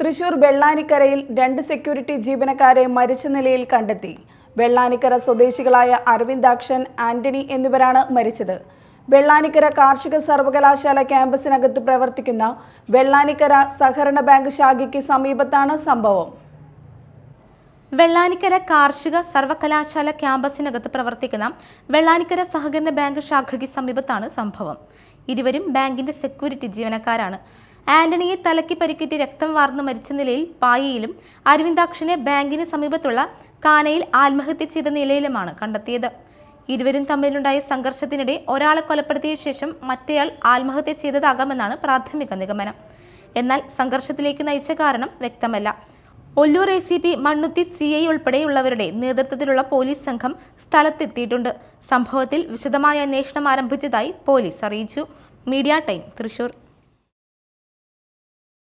തൃശൂർ വെള്ളാനിക്കരയിൽ രണ്ട് സെക്യൂരിറ്റി ജീവനക്കാരെ മരിച്ച നിലയിൽ കണ്ടെത്തി. വെള്ളാനിക്കര സ്വദേശികളായ അരവിന്ദാക്ഷൻ ആന്റണി എന്നിവരാണ് മരിച്ചത്. വെള്ളാനിക്കര കാർഷിക സർവകലാശാല ക്യാമ്പസിനകത്ത് പ്രവർത്തിക്കുന്ന വെള്ളാനിക്കര സഹകരണ ബാങ്ക് ശാഖയ്ക്ക് സമീപത്താണ് സംഭവം. വെള്ളാനിക്കര കാർഷിക സർവകലാശാല ക്യാമ്പസിനകത്ത് പ്രവർത്തിക്കുന്ന വെള്ളാനിക്കര സഹകരണ ബാങ്ക് ശാഖയ്ക്ക് സമീപത്താണ് സംഭവം. ഇരുവരും ബാങ്കിന്റെ സെക്യൂരിറ്റി ജീവനക്കാരാണ്. ആന്റണിയെ തലയ്ക്ക് പരിക്കേറ്റ് രക്തം വാർന്നു മരിച്ച നിലയിൽ പായയിലും അരവിന്ദാക്ഷനെ ബാങ്കിന് സമീപത്തുള്ള കാനയിൽ ആത്മഹത്യ ചെയ്ത നിലയിലുമാണ് കണ്ടെത്തിയത്. ഇരുവരും തമ്മിലുണ്ടായ സംഘർഷത്തിനിടെ ഒരാളെ കൊലപ്പെടുത്തിയ ശേഷം മറ്റേയാൾ ആത്മഹത്യ ചെയ്തതാകാമെന്നാണ് പ്രാഥമിക നിഗമനം. എന്നാൽ സംഘർഷത്തിലേക്ക് നയിച്ച കാരണം വ്യക്തമല്ല. Ollur A C P Mannuthy C I ഉൾപ്പെടെയുള്ളവരുടെ നേതൃത്വത്തിലുള്ള പോലീസ് സംഘം സ്ഥലത്തെത്തിയിട്ടുണ്ട്. സംഭവത്തിൽ വിശദമായ അന്വേഷണം ആരംഭിച്ചതായി പോലീസ് അറിയിച്ചു. Media time Thrissur.